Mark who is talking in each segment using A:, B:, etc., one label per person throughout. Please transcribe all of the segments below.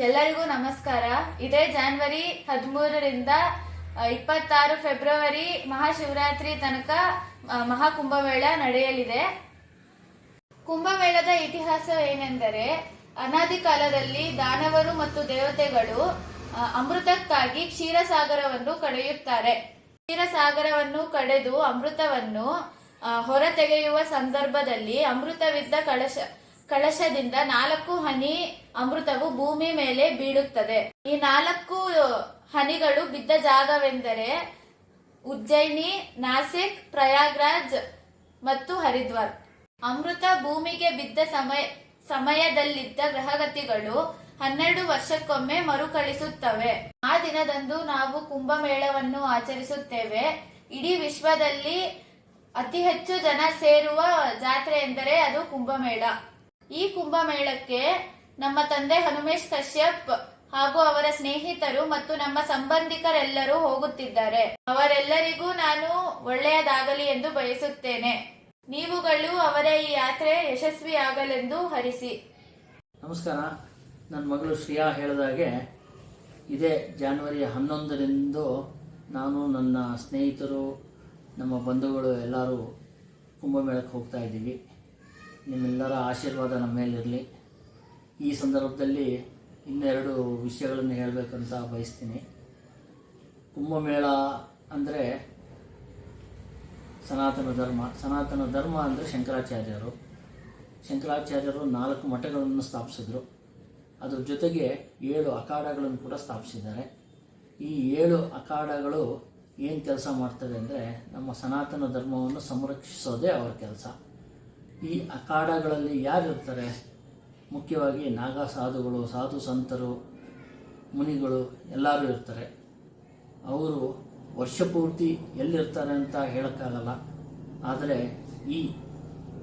A: ಎಲ್ಲರಿಗೂ ನಮಸ್ಕಾರ. ಇದೇ ಜಾನ್ವರಿ ಹದಿಮೂರರಿಂದ ಇಪ್ಪತ್ತಾರು ಫೆಬ್ರವರಿ ಮಹಾಶಿವರಾತ್ರಿ ತನಕ ಮಹಾಕುಂಭಮೇಳ ನಡೆಯಲಿದೆ. ಕುಂಭಮೇಳದ ಇತಿಹಾಸ ಏನೆಂದರೆ, ಅನಾದಿ ಕಾಲದಲ್ಲಿ ದಾನವರು ಮತ್ತು ದೇವತೆಗಳು ಅಮೃತಕ್ಕಾಗಿ ಕ್ಷೀರಸಾಗರವನ್ನು ಕಡೆಯುತ್ತಾರೆ. ಕ್ಷೀರಸಾಗರವನ್ನು ಕಡೆದು ಅಮೃತವನ್ನು ಹೊರತೆಗೆಯುವ ಸಂದರ್ಭದಲ್ಲಿ ಅಮೃತವಿದ್ದ ಕಳಶ ಕಳಶದಿಂದ ನಾಲ್ಕು ಹನಿ ಅಮೃತವು ಭೂಮಿ ಮೇಲೆ ಬೀಳುತ್ತದೆ. ಈ ನಾಲ್ಕು ಹನಿಗಳು ಬಿದ್ದ ಜಾಗವೆಂದರೆ ಉಜ್ಜಯಿನಿ, ನಾಸಿಕ್, ಪ್ರಯಾಗ್ರಾಜ್ ಮತ್ತು ಹರಿದ್ವಾರ್. ಅಮೃತ ಭೂಮಿಗೆ ಬಿದ್ದ ಸಮಯ, ಸಮಯದಲ್ಲಿದ್ದ ಗ್ರಹಗತಿಗಳು ಹನ್ನೆರಡು ವರ್ಷಕ್ಕೊಮ್ಮೆ ಮರುಕಳಿಸುತ್ತವೆ. ಆ ದಿನದಂದು ನಾವು ಕುಂಭಮೇಳವನ್ನು ಆಚರಿಸುತ್ತೇವೆ. ಇಡೀ ವಿಶ್ವದಲ್ಲಿ ಅತಿ ಹೆಚ್ಚು ಜನ ಸೇರುವ ಜಾತ್ರೆ ಎಂದರೆ ಅದು ಕುಂಭಮೇಳ. ಈ ಕುಂಭಮೇಳಕ್ಕೆ ನಮ್ಮ ತಂದೆ ಹನುಮೇಶ್ ಕಶ್ಯಪ್ ಹಾಗೂ ಅವರ ಸ್ನೇಹಿತರು ಮತ್ತು ನಮ್ಮ ಸಂಬಂಧಿಕರೆಲ್ಲರೂ ಹೋಗುತ್ತಿದ್ದಾರೆ. ಅವರೆಲ್ಲರಿಗೂ ನಾನು ಒಳ್ಳೆಯದಾಗಲಿ ಎಂದು ಬಯಸುತ್ತೇನೆ. ನೀವುಗಳು ಅವರ ಈ ಯಾತ್ರೆ ಯಶಸ್ವಿಯಾಗಲೆಂದು ಹರಿಸಿ.
B: ನಮಸ್ಕಾರ. ನನ್ನ ಮಗಳು ಶ್ರೇಯಾ ಹೇಳಿದಾಗೆ, ಇದೇ ಜಾನ್ವರಿ ಹನ್ನೊಂದರಿಂದು ನಾನು ನನ್ನ ಸ್ನೇಹಿತರು, ನಮ್ಮ ಬಂಧುಗಳು ಎಲ್ಲರೂ ಕುಂಭಮೇಳಕ್ಕೆ ಹೋಗ್ತಾ ಇದ್ದೀವಿ. ನಿಮ್ಮೆಲ್ಲರ ಆಶೀರ್ವಾದ ನಮ್ಮ ಮೇಲಿರಲಿ ಈ ಸಂದರ್ಭದಲ್ಲಿ ಇನ್ನೆರಡು ವಿಷಯಗಳನ್ನು ಹೇಳಬೇಕಂತ ಬಯಸ್ತೀನಿ. ಕುಂಭಮೇಳ ಅಂದರೆ ಸನಾತನ ಧರ್ಮ. ಸನಾತನ ಧರ್ಮ ಅಂದರೆ ಶಂಕರಾಚಾರ್ಯರು. ಶಂಕರಾಚಾರ್ಯರು ನಾಲ್ಕು ಮಠಗಳನ್ನು ಸ್ಥಾಪಿಸಿದರು. ಅದರ ಜೊತೆಗೆ ಏಳು ಅಖಾಡಗಳನ್ನು ಕೂಡ ಸ್ಥಾಪಿಸಿದ್ದಾರೆ. ಈ ಏಳು ಅಖಾಡಗಳು ಏನು ಕೆಲಸ ಮಾಡ್ತದೆ ಅಂದರೆ ನಮ್ಮ ಸನಾತನ ಧರ್ಮವನ್ನು ಸಂರಕ್ಷಿಸೋದೇ ಅವರ ಕೆಲಸ. ಈ ಅಖಾಡಗಳಲ್ಲಿ ಯಾರು ಇರ್ತಾರೆ ಮುಖ್ಯವಾಗಿ ನಾಗ ಸಾಧುಗಳು ಸಾಧು ಸಂತರು, ಮುನಿಗಳು ಎಲ್ಲರೂ ಇರ್ತಾರೆ. ಅವರು ವರ್ಷಪೂರ್ತಿ ಎಲ್ಲಿರ್ತಾರೆ ಅಂತ ಹೇಳೋಕ್ಕಾಗಲ್ಲ. ಆದರೆ ಈ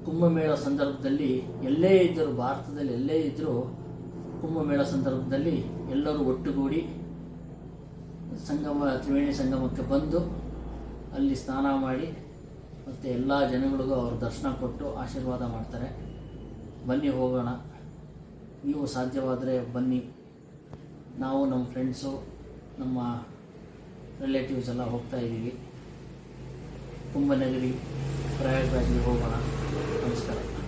B: ಕುಂಭಮೇಳ ಸಂದರ್ಭದಲ್ಲಿ ಎಲ್ಲೇ ಇದ್ದರೂ, ಭಾರತದಲ್ಲಿ ಎಲ್ಲೇ ಇದ್ದರೂ ಕುಂಭಮೇಳ ಸಂದರ್ಭದಲ್ಲಿ ಎಲ್ಲರೂ ಒಟ್ಟುಗೂಡಿ ಸಂಗಮ, ತ್ರಿವೇಣಿ ಸಂಗಮಕ್ಕೆ ಬಂದು ಅಲ್ಲಿ ಸ್ನಾನ ಮಾಡಿ ಮತ್ತು ಎಲ್ಲ ಜನಗಳಿಗೂ ಅವರು ದರ್ಶನ ಕೊಟ್ಟು ಆಶೀರ್ವಾದ ಮಾಡ್ತಾರೆ. ಬನ್ನಿ ಹೋಗೋಣ. ನೀವು ಸಾಧ್ಯವಾದರೆ ಬನ್ನಿ. ನಾವು ನಮ್ಮ ಫ್ರೆಂಡ್ಸು ನಮ್ಮ ರಿಲೇಟಿವ್ಸ್ ಎಲ್ಲ ಹೋಗ್ತಾ ಇದ್ದೀವಿ. ಕುಂಭನಗರಿ, ಪ್ರಯಾಗ್ರಾಜ್ಗೆ ಹೋಗೋಣ. ನಮಸ್ಕಾರ.